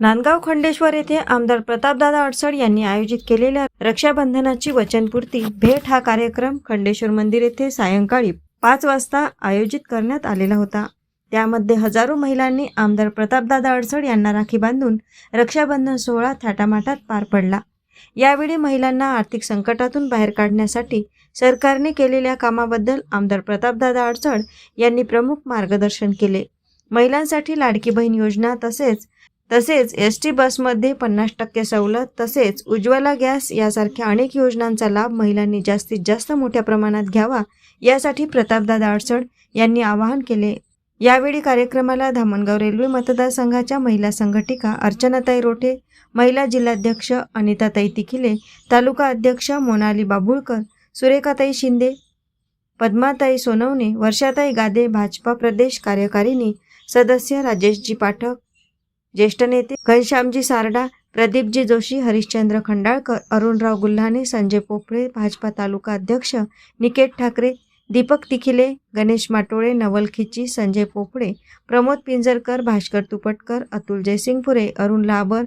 नांदगाव खंडेश्वर येथे आमदार प्रतापदादा अडसड यांनी आयोजित केलेल्या रक्षाबंधनाची वचनपूर्ती भेट हा कार्यक्रम खंडेश्वर मंदिर येथे सायंकाळी पाच वाजता आयोजित करण्यात आलेला होता. त्यामध्ये हजारो महिलांनी आमदार प्रतापदादा अडसड यांना राखी बांधून रक्षाबंधन सोहळा थाटामाटात पार पडला. यावेळी महिलांना आर्थिक संकटातून बाहेर काढण्यासाठी सरकारने केलेल्या कामाबद्दल आमदार प्रतापदादा अडसड यांनी प्रमुख मार्गदर्शन केले. महिलांसाठी लाडकी बहीण योजना तसेच तसेच एस टी बसमध्ये पन्नास टक्के सवलत तसेच उज्ज्वला गॅस यासारख्या अनेक योजनांचा लाभ महिलांनी जास्तीत जास्त मोठ्या प्रमाणात घ्यावा यासाठी प्रतापदादा अडसड यांनी आवाहन केले. यावेळी कार्यक्रमाला धामणगाव रेल्वे मतदारसंघाच्या महिला संघटिका अर्चनाताई रोठे महिला जिल्हाध्यक्ष अनिताताई तिखिले तालुका अध्यक्ष मोनाली बाबुळकर सुरेखाताई शिंदे पद्माताई सोनवणे वर्षाताई गादे भाजपा प्रदेश कार्यकारिणी सदस्य राजेशजी पाठक ज्येष्ठ नेते घनश्यामजी सारडा प्रदीपजी जोशी हरिश्चंद्र खंडाळकर अरुणराव गुल्हाने संजय पोपळे भाजपा तालुका अध्यक्ष निकेत ठाकरे दीपक तिखिले गणेश माटोळे नवल खिची संजय पोपळे प्रमोद पिंजरकर भास्कर तुपटकर अतुल जयसिंगपुरे अरुण लाबर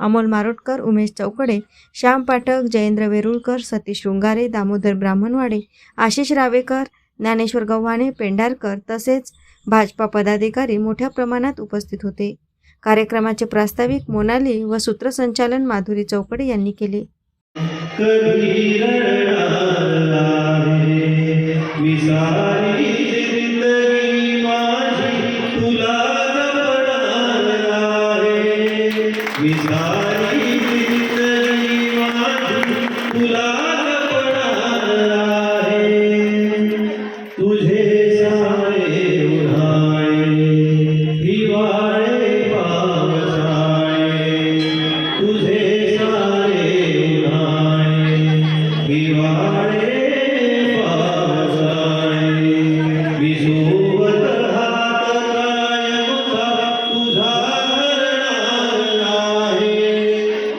अमोल मारोटकर उमेश चौकडे श्याम पाठक जयेंद्र वेरुळकर सतीश शृंगारे दामोदर ब्राह्मणवाडे आशिष रावेकर ज्ञानेश्वर गव्हाणे पेंढारकर तसेच भाजपा पदाधिकारी मोठ्या प्रमाणात उपस्थित होते. कार्यक्रमाचे प्रास्ताविक मोनाली व सूत्रसंचालन माधुरी चौकडे यांनी केले. विसारी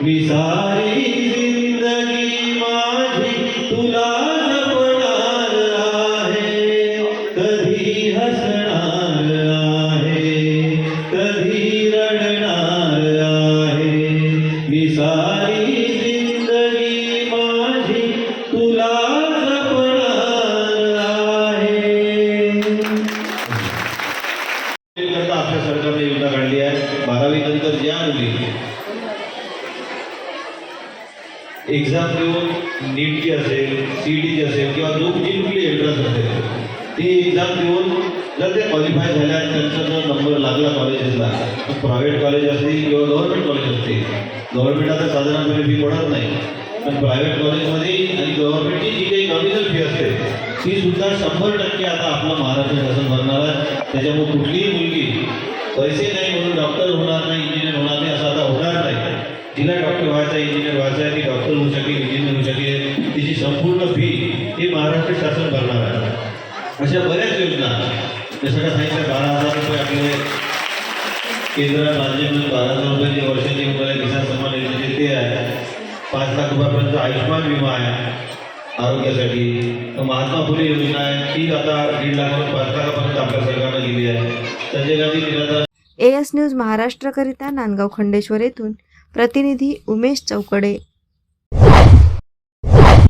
विसारी जिंदगी माझी तुला जपणार आहे. कधी हसणार आहे कधी रडणार आहे. विसारी एक्झाम देऊन नीटची असेल सी टीची असेल किंवा जो जी कुठली एंट्रन्स असेल ती एक्झाम देऊन जर ते क्वालिफाय झाल्या त्यांचा जर नंबर लागला कॉलेजेसला प्रायव्हेट कॉलेज असतील किंवा गव्हर्नमेंट कॉलेज असतील. गव्हर्नमेंट तर साधारणपणे फी पडत नाही पण प्रायव्हेट कॉलेजमध्ये आणि गव्हर्नमेंटची जी काही नॉमिनल फी असते ती सुद्धा शंभर टक्के आता आपलं महाराष्ट्र शासन भरणार आहे. त्याच्यामुळे कुठलीही मुलगी पैसे नाही म्हणून डॉक्टर होणार नाही इंजिनियर होणार तिला डॉक्टर व्हायचा इंजिनियर व्हायचा आहे ती डॉक्टर होऊ शकेल इंजिनियर होऊ शकेल तिची संपूर्ण फी हे महाराष्ट्र शासन भरणार आहे. अशा बऱ्याच योजना जसं का सांगितलं बारा हजार रुपये आपले केंद्र राज्य मिळून बारा हजार रुपये जे वर्षाचे मुलाला किसान सन्मान योजनेचे ते आहे पाच लाख रुपयापर्यंत आयुष्यमान विमा आहे आरोग्यासाठी. महात्मा फुले योजना आहे. ती आता दीड लाखावर पाच लाखापर्यंत आपल्या सरकारनं दिली आहे. संजय गांधी निराधार एस न्यूज महाराष्ट्रकरिता नांदगाव खंडेश्वर येथून प्रतिनिधी उमेश चौकडे